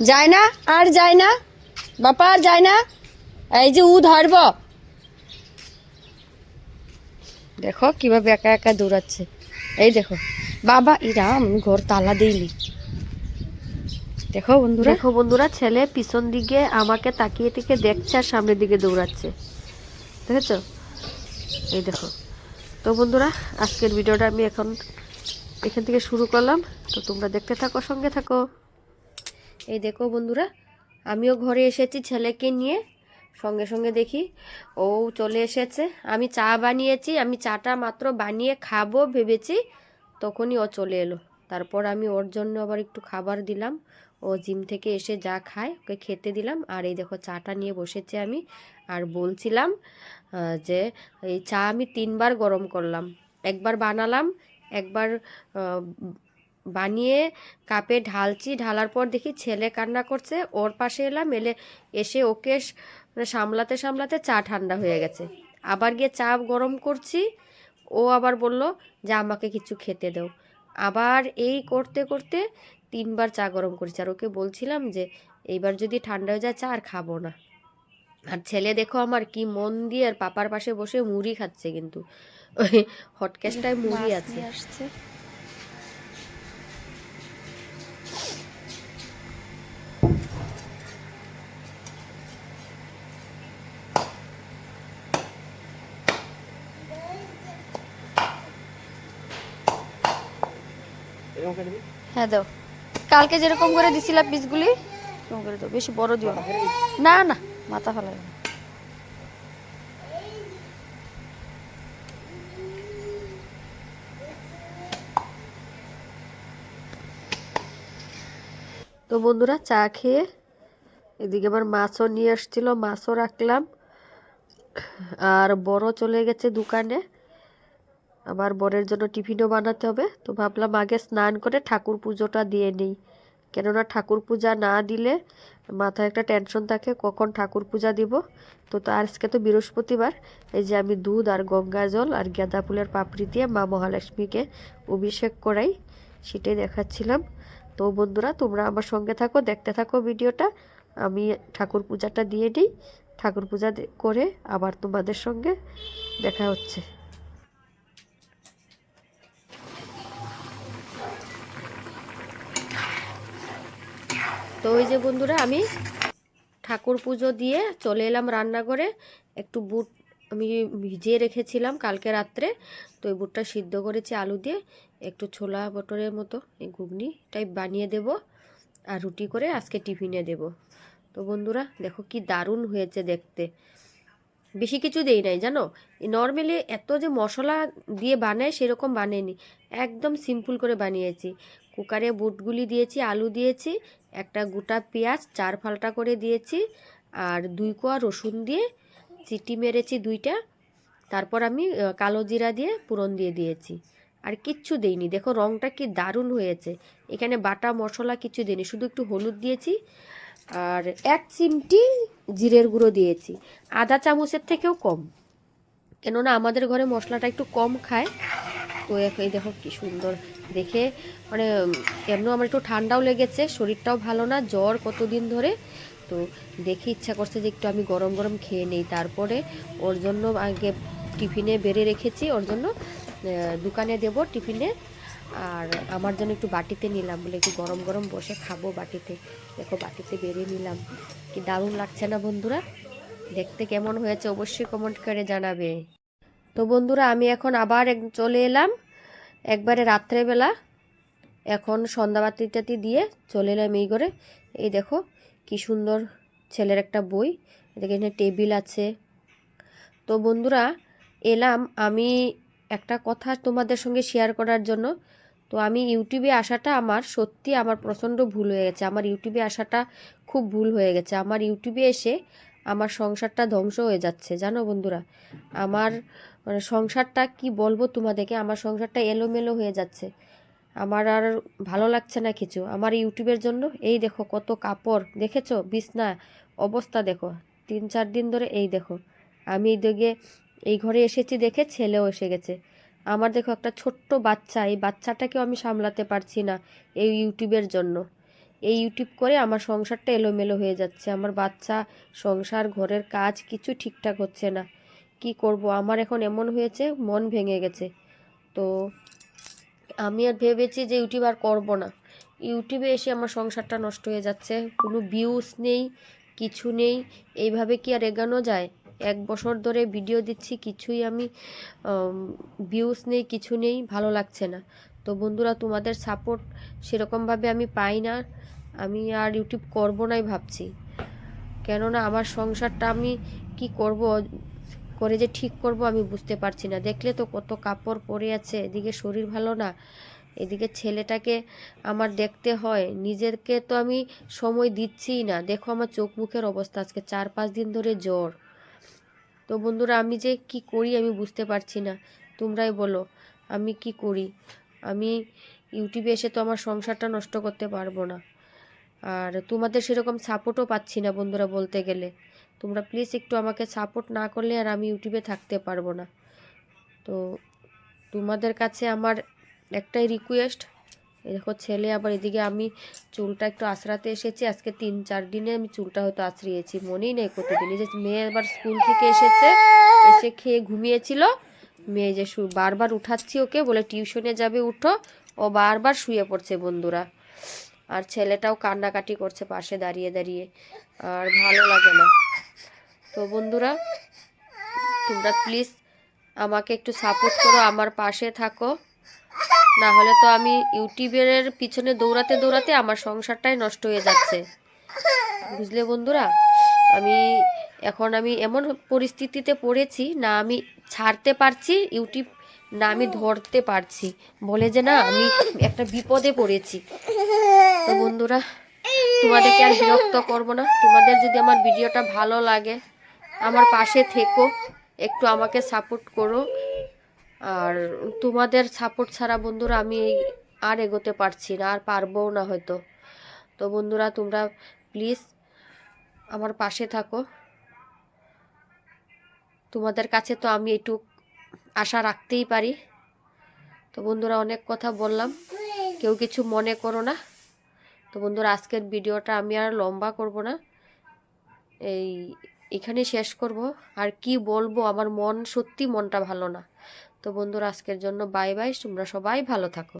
যায় না, আর যায় না। বাপা, আর যায় না। এই যে উ ধরব। দেখো কীভাবে একা একা দৌড়াচ্ছে। এই দেখো। বাবা ইরাম ঘর তালা দিইনি। দেখো বন্ধুরা। দেখো বন্ধুরা, ছেলে পিছন দিকে আমাকে তাকিয়ে থেকে দেখছে আর সামনের দিকে দৌড়াচ্ছে। দেখেছ? এই দেখো। তো বন্ধুরা, আজকের ভিডিওটা আমি এখন এখান থেকে শুরু করলাম। তো তোমরা দেখতে থাকো, সঙ্গে থাকো। এই দেখো বন্ধুরা, আমিও ঘরে এসেছি ছেলেকে নিয়ে। সঙ্গে সঙ্গে দেখি ও চলে এসেছে। আমি চা বানিয়েছি, আমি চাটা মাত্র বানিয়ে খাব ভেবেছি, তখনই ও চলে এলো। তারপর আমি ওর জন্য আবার একটু খাবার দিলাম। ও জিম থেকে এসে যা খায়, ওকে খেতে দিলাম। আর এই দেখো চাটা নিয়ে বসেছি আমি। আর বলছিলাম যে এই চা আমি তিনবার গরম করলাম। একবার বানালাম, একবার বানিয়ে কাপে ঢালছি। ঢালার পর দেখি ছেলে কান্না করছে। ওর পাশে এলাম এলে এসে ওকে সামলাতে সামলাতে চা ঠান্ডা হয়ে গেছে। আবার গিয়ে চা গরম করছি। ও আবার বলল যে আমাকে কিছু খেতে দাও। আবার এই করতে করতে তিনবার চা গরম করেছি। আর ওকে বলছিলাম যে এইবার যদি ঠান্ডা হয়ে যায় চা আর খাব না। আর ছেলে দেখো আমার কি মন দিয়ে আর পাপার পাশে বসে মুড়ি খাচ্ছে কিন্তু। ওই হটকেসটায় মুড়ি আছে। আসছে। হ্যাঁ দাও। কালকে যেরকম করে দিছিলাম পিসগুলি এরকম করে দাও। বেশি বড় দিও না। না মাথা ফেলা যাবে তো বন্ধুরা চা খেয়ে এদিকে আবার মাছও নিয়ে আসছিল মাছও রাখলাম। আর বড় চলে গেছে দোকানে। আবার বরের জন্য টিফিনও বানাতে হবে। তো ভাবলাম আগে স্নান করে ঠাকুর পুজোটা দিয়ে নিই। কেননা ঠাকুর পূজা না দিলে মাথায় একটা টেনশন থাকে, কখন ঠাকুর পূজা দিব? তো তো আজকে তো বৃহস্পতিবার। এই যে আমি দুধ আর গঙ্গা জল আর গাঁদা ফুলের পাপড়ি দিয়ে মা মহালক্ষ্মীকে অভিষেক করাই, সেটাই দেখাচ্ছিলাম। তো বন্ধুরা, তোমরা আমার সঙ্গে থাকো, দেখতে থাকো ভিডিওটা। আমি ঠাকুর পূজাটা দিয়ে নিই। ঠাকুর পূজা করে আবার তোমাদের সঙ্গে দেখা হচ্ছে। তো ওই যে বন্ধুরা, আমি ঠাকুর পুজো দিয়ে চলে এলাম রান্নাঘরে। একটু বুট আমি ভিজিয়ে রেখেছিলাম কালকে রাত্রে, তো ওই বুটটা সিদ্ধ করেছি আলু দিয়ে। একটু ছোলা বটরের মতো, এই ঘুগনি টাইপ বানিয়ে দেব আর রুটি করে আজকে টিফিনে দেব। তো বন্ধুরা, দেখো কি দারুণ হয়েছে দেখতে। বেশি কিছু দেই নাই, জানো? নর্মালি এত যে মশলা দিয়ে বানায় সেরকম বানায়নি একদম সিম্পল করে বানিয়েছি। কুকারে বুটগুলি দিয়েছি, আলু দিয়েছি, একটা গোটা পেঁয়াজ, চার ফালটা করে দিয়েছি, আর দুই কোয়া রসুন দিয়ে চিটি মেরেছি দুইটা। তারপর আমি কালো জিরা দিয়ে পুরন দিয়ে দিয়েছি। আর কিচ্ছু দেইনি। দেখো রংটা কি দারুণ হয়েছে। এখানে বাটা মশলা কিছু দিইনি। শুধু একটু হলুদ দিয়েছি আর এক চিমটি জিরের গুঁড়ো দিয়েছি। আধা চামচের থেকেও কম। কেননা আমাদের ঘরে মশলাটা একটু কম খায়। তো এই দেখো কি সুন্দর। দেখে মানে এমনও আমার একটু ঠান্ডাও লেগেছে, শরীরটাও ভালো না, জ্বর কতদিন ধরে। তো দেখে ইচ্ছা করছে যে একটু আমি গরম গরম খেয়ে নেই। তারপরে ওর জন্য আগে টিফিনে বেড়ে রেখেছি, ওর জন্য দোকানে দেব টিফিনে। আর আমার জন্য একটু বাটিতে নিলাম বলে একটু গরম গরম বসে খাব বাটিতে। দেখো, বাটিতে বেরিয়ে নিলাম। কি দারুণ লাগছে না বন্ধুরা? দেখতে কেমন হয়েছে অবশ্যই কমেন্ট করে জানাবে। তো বন্ধুরা, আমি এখন আবার চলে এলাম। একবারে রাত্রেবেলা। এখন সন্ধ্যাবাতি টাতি দিয়ে চলে এলাম এই করে এই দেখো, কি সুন্দর ছেলের একটা বই। এখানে টেবিল আছে। তো বন্ধুরা, এলাম আমি একটা কথা তোমাদের সঙ্গে শেয়ার করার জন্য। তো আমি ইউটিউবে আসাটা আমার সত্যি আমার প্রচণ্ড ভুল হয়ে গেছে। আমার ইউটিউবে আসাটা খুব ভুল হয়ে গেছে। আমার ইউটিউবে এসে আমার সংসারটা ধ্বংস হয়ে যাচ্ছে। জানো বন্ধুরা, আমার মানে সংসারটা কি বলব তোমাদেরকে? আমার সংসারটা এলোমেলো হয়ে যাচ্ছে। আমার আর ভালো লাগছে না কিছু। আমার ইউটিউবের জন্য, এই দেখো কত কাপড়। দেখেছ? বিছনা, অবস্থা দেখো। তিন চার দিন ধরে এই দেখো। আমি এইদিকে এই ঘরে এসেছি দেখে ছেলেও এসে গেছে। আমার দেখো একটা ছোট্ট বাচ্চা, এই বাচ্চাটাকেও আমি সামলাতে পারছি না এই ইউটিউবের জন্য। এই ইউটিউব করে আমার সংসারটা এলোমেলো হয়ে যাচ্ছে। আমার বাচ্চা, সংসার, ঘরের কাজ কিছু ঠিকঠাক হচ্ছে না। কি করব? আমার এখন এমন হয়েছে, মন ভেঙে গেছে। তো আমি আর ভেবেছি যে ইউটিউব আর করব না। ইউটিউবে এসে আমার সংসারটা নষ্ট হয়ে যাচ্ছে। কোনো ভিউস নেই, কিছু নেই। এইভাবে কি আর এগানো যায়? এক বছর ধরে ভিডিও দিচ্ছি, কিছুই আমি ভিউজ নেই, কিছু নেই, ভালো লাগছে না। তো বন্ধুরা, তোমাদের সাপোর্ট সেরকমভাবে আমি পাই না, আমি আর ইউটিউব করব নাই ভাবছি। কেননা আমার সংসারটা আমি কি করব, করে যে ঠিক করব আমি বুঝতে পারছি না। দেখলে তো কত কাপড় পরে আছে, এদিকে শরীর ভালো না, এদিকে ছেলেটাকে আমার দেখতে হয়, নিজেকে তো আমি সময় দিচ্ছিই না। দেখো আমার চোখ মুখের অবস্থা, আজকে চার পাঁচ দিন ধরে জ্বর। তো বন্ধুরা, আমি যে কি করি আমি বুঝতে পারছি না। তোমরাই বলো, আমি কি করি? আমি ইউটিউবে এসে তো আমার সংসারটা নষ্ট করতে পারব না। আর তোমাদের সেরকম সাপোর্টও পাচ্ছি না বন্ধুরা বলতে গেলে। তোমরা প্লিজ একটু আমাকে সাপোর্ট না করলে আর আমি ইউটিউবে থাকতে পারব না। তো তোমাদের কাছে আমার একটাই রিকোয়েস্ট দেখো ছেলে, আবার এদিকে আমি চুলটা একটু আশ্রাতে এসেছি। আজকে তিন, চার দিনে আমি চুলটা হয়তো আশ্রিয়েছি মনেই নেই কতদিন এই যে মেয়ে আবার স্কুল থেকে এসেছে, এসে খেয়ে ঘুমিয়েছিল। মেয়ে যে বারবার উঠাচ্ছি ওকে, বলে টিউশনে যাবে, উঠো। ও বারবার শুয়ে পড়ছে বন্ধুরা। আর ছেলেটাও কান্নাকাটি করছে পাশে দাঁড়িয়ে দাঁড়িয়ে। আর ভালো লাগে না। তো বন্ধুরা, তোমরা প্লিজ আমাকে একটু সাপোর্ট করো, আমার পাশে থাকো। না হলে তো আমি ইউটিউবের পিছনে দৌড়াতে দৌড়াতে আমার সংসারটাই নষ্ট হয়ে যাচ্ছে। বুঝলে বন্ধুরা? আমি এখন আমি এমন পরিস্থিতিতে পড়েছি, না আমি ছাড়তে পারছি, ইউটিউব না আমি ধরতে পারছি। বলে যে না, আমি একটা বিপদে পড়েছি। তো বন্ধুরা, তোমাদেরকে আর বিরক্ত করব না। তোমাদের যদি আমার ভিডিওটা ভালো লাগে, আমার পাশে থেকো, একটু আমাকে সাপোর্ট করো। আর তোমাদের সাপোর্ট ছাড়া বন্ধুরা আমি আর এগোতে পারছি না, আর পারবও না হয়তো। তো বন্ধুরা, তোমরা প্লিজ আমার পাশে থাকো। তোমাদের কাছে তো আমি একটু আশা রাখতেই পারি। তো বন্ধুরা, অনেক কথা বললাম। কেউ কিছু মনে করো না। তো বন্ধুরা, আজকের ভিডিওটা আমি আর লম্বা করব না। এই এখানে শেষ করব। আর কি বলব, আমার মন, সত্যি মনটা ভালো না। তো বন্ধুরা আজকের জন্য বাই বাই তোমরা সবাই ভালো থাকো।